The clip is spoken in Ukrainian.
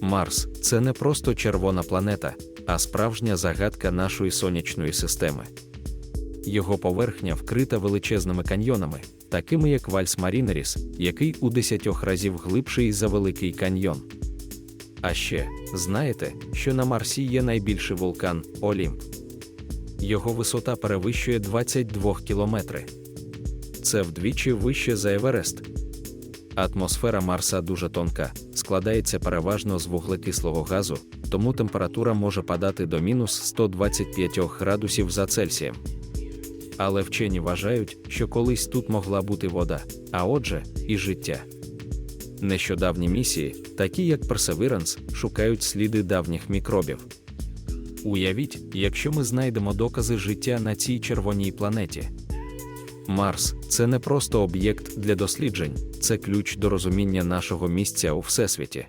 Марс це не просто червона планета, а справжня загадка нашої сонячної системи. Його поверхня вкрита величезними каньйонами, такими як Вальс Марінеріс, який у десятьох разів глибший за Великий каньйон. А ще, знаєте, що на Марсі є найбільший вулкан Олімп. Його висота перевищує 22 кілометри. Це вдвічі вище за Еверест. Атмосфера Марса дуже тонка, складається переважно з вуглекислого газу, тому температура може падати до мінус 125 градусів за Цельсієм. Але вчені вважають, що колись тут могла бути вода, а отже, і життя. Нещодавні місії, такі як Perseverance, шукають сліди давніх мікробів. Уявіть, якщо ми знайдемо докази життя на цій червоній планеті. Марс це не просто об'єкт для досліджень, це ключ до розуміння нашого місця у всесвіті.